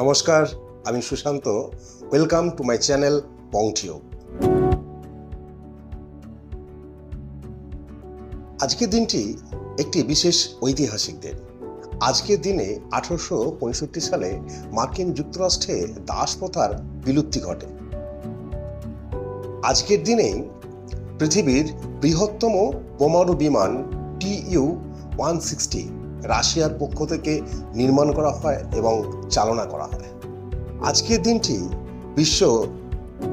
নমস্কার, আমি Sushant. Welcome to my channel পংটিও আজকের দিনটি একটি বিশেষ ঐতিহাসিক দিন। আজকের দিনে আঠারোশো পঁয়ষট্টি সালে মার্কিন যুক্তরাষ্ট্রে দাস প্রথার বিলুপ্তি ঘটে। আজকের দিনেই পৃথিবীর বৃহত্তম বোমারু বিমান টিইউ ওয়ান সিক্সটি রাশিয়ার পক্ষ থেকে নির্মাণ করা হয় এবং চালনা করা হয়। আজকের দিনটি বিশ্ব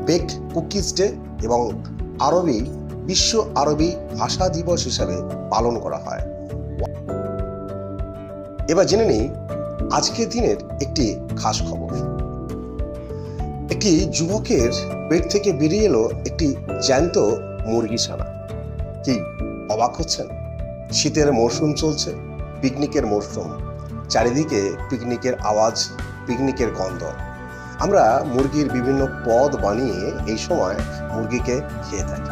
বেকড কুকিজ ডে এবং আরবি, বিশ্ব আরবি ভাষা দিবস হিসাবে পালন করা হয়। এবার জেনে নিই আজকের দিনের একটি খাস খবর। একটি যুবকের পেট থেকে বেরিয়ে এলো একটি জ্যান্ত মুরগি ছানা কি, অবাক হচ্ছেন? শীতের মরশুম চলছে। পিকনিকের মরশুম, চারিদিকে পিকনিকের আওয়াজ, পিকনিকের গন্ধ। আমরা মুরগির বিভিন্ন পদ বানিয়ে এই সময় মুরগিকে খেয়ে থাকি।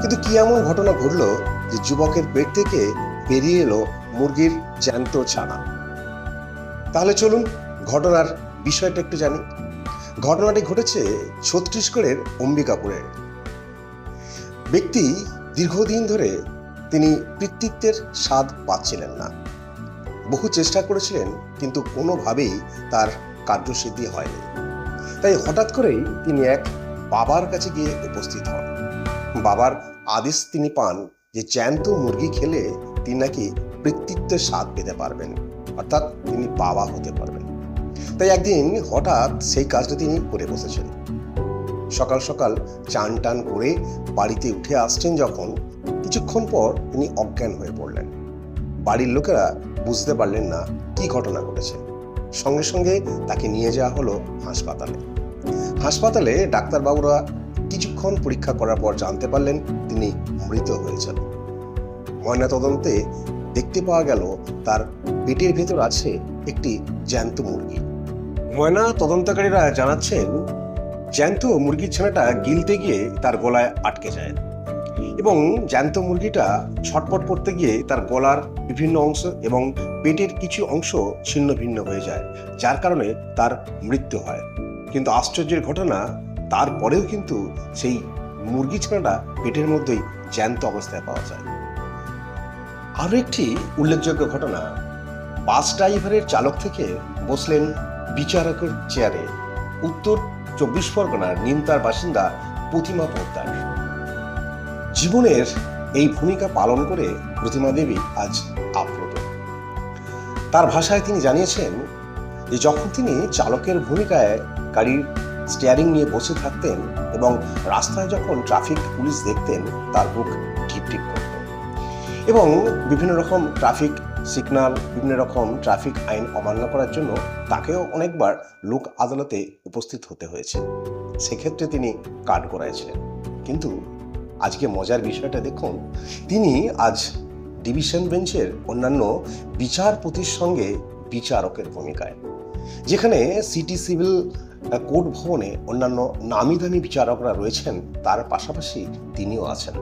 কিন্তু কি এমন ঘটনা ঘটলো যে যুবকের পেট থেকে বেরিয়ে এলো মুরগির জ্যান্ত ছানা? তাহলে চলুন ঘটনার বিষয়টা একটু জানি। ঘটনাটি ঘটেছে ছত্তিশগড়ের অম্বিকাপুরে। ব্যক্তি দীর্ঘদিন ধরে তিনি কৃতিত্বের স্বাদ পাচ্ছিলেন না। বহু চেষ্টা করেছিলেন, কিন্তু কোনোভাবেই তার কার্যসিদ্ধি হয়নি। তাই হঠাৎ করেই তিনি এক বাবার কাছে গিয়ে উপস্থিত হন। বাবার আদেশ তিনি পান যে জ্যান্ত মুরগি খেলে তিনি নাকি কৃতিত্বের স্বাদ পেতে পারবেন, অর্থাৎ তিনি বাবা হতে পারবেন। তাই একদিন হঠাৎ সেই কাজটা তিনি করে বসেছেন। সকাল সকাল চান টান করে বাড়িতে উঠে আসছেন যখন কিছুক্ষণ পর তিনি অজ্ঞান হয়ে পড়লেন। বাড়ির লোকেরা বুঝতে পারলেন না কি ঘটনা ঘটেছে। সঙ্গে সঙ্গে তাকে নিয়ে যাওয়া হলো হাসপাতালে। হাসপাতালে ডাক্তারবাবুরা কিছুক্ষণ পরীক্ষা করার পর জানতে পারলেন তিনি মৃত হয়েছেন। ময়নাতদন্তে দেখতে পাওয়া গেল তার পেটের ভেতর আছে একটি জ্যান্ত মুরগি। ময়না তদন্তকারীরা জানাচ্ছেন, জ্যান্ত মুরগির ছানাটা গিলতে গিয়ে তার গলায় আটকে যায়। এবং জ্যান্ত মুরগিটা ছটপট করতে গিয়ে তার গলার বিভিন্ন অংশ এবং পেটের কিছু অংশ ছিন্ন ভিন্ন হয়ে যায়, যার কারণে তার মৃত্যু হয়। কিন্তু আশ্চর্যের ঘটনা, তারপরেও কিন্তু সেই মুরগি ছানাটা পেটের মধ্যেই জ্যান্ত অবস্থায় পাওয়া যায়। আরও একটি উল্লেখযোগ্য ঘটনা, বাস ড্রাইভারের চালক থেকে বসলেন বিচারকের চেয়ারে। উত্তর চব্বিশ পরগনার নিমতার বাসিন্দা প্রতিমা পোদ্দার। জীবনের এই ভূমিকা পালন করে প্রতিমা দেবী আজ আপ্লুত। তার ভাষায় তিনি জানিয়েছেন যে যখন তিনি চালকের ভূমিকায় গাড়ির স্টিয়ারিং নিয়ে বসে থাকতেন এবং রাস্তায় যখন ট্রাফিক পুলিশ দেখতেন, তার বুক টিপ টিপ করত। এবং বিভিন্ন রকম ট্রাফিক সিগন্যাল বিভিন্ন রকম ট্রাফিক আইন অমান্য করার জন্য তাকেও অনেকবার লোক আদালতে উপস্থিত হতে হয়েছে। সেক্ষেত্রে তিনি কাঠ করাইছিলেন কিন্তু আজকে মজার বিষয়টা দেখুন, তিনি আজ ডিভিশন বেঞ্চের অন্যান্য বিচারপতির সঙ্গে বিচারকের ভূমিকায়, যেখানে সিটি সিভিল কোর্ট ভবনে অন্যান্য নামি দামি বিচারকরা রয়েছেন, তার পাশাপাশি তিনিও আছেন।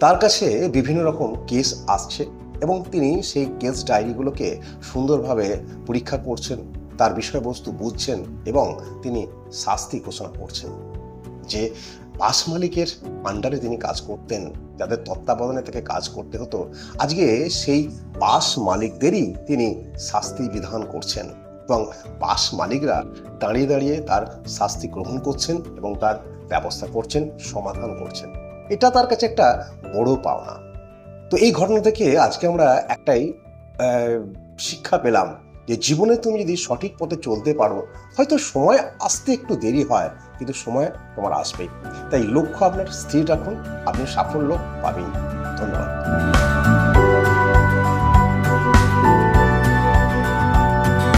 তার কাছে বিভিন্ন রকম কেস আসছে এবং তিনি সেই কেস ডায়েরিগুলোকে সুন্দরভাবে পরীক্ষা করছেন, তার বিষয়বস্তু বুঝছেন এবং তিনি শাস্তি ঘোষণা করছেন, যে বাস মালিকের আন্ডারে তিনি কাজ করতেন, যাদের তত্ত্বাবধানে তাকে কাজ করতে হতো। আজকে সেই বাস মালিকদেরই তিনি শাস্তি বিধান করছেন এবং বাস মালিকরা দাঁড়িয়ে দাঁড়িয়ে তার শাস্তি গ্রহণ করছেন এবং তার ব্যবস্থা করছেন, সমাধান করছেন। এটা তার কাছে একটা বড় পাওনা। তো এই ঘটনা থেকে আজকে আমরা একটাই শিক্ষা পেলাম। যে জীবনে তুমি যদি সঠিক পথে চলতে পারো, হয়তো সময় আসতে একটু দেরি হয়, কিন্তু সময় তোমার আসবেই। তাই লক্ষ্য আপনার স্থির রাখুন, আপনি সাফল্য পাবেন ধন্যবাদ।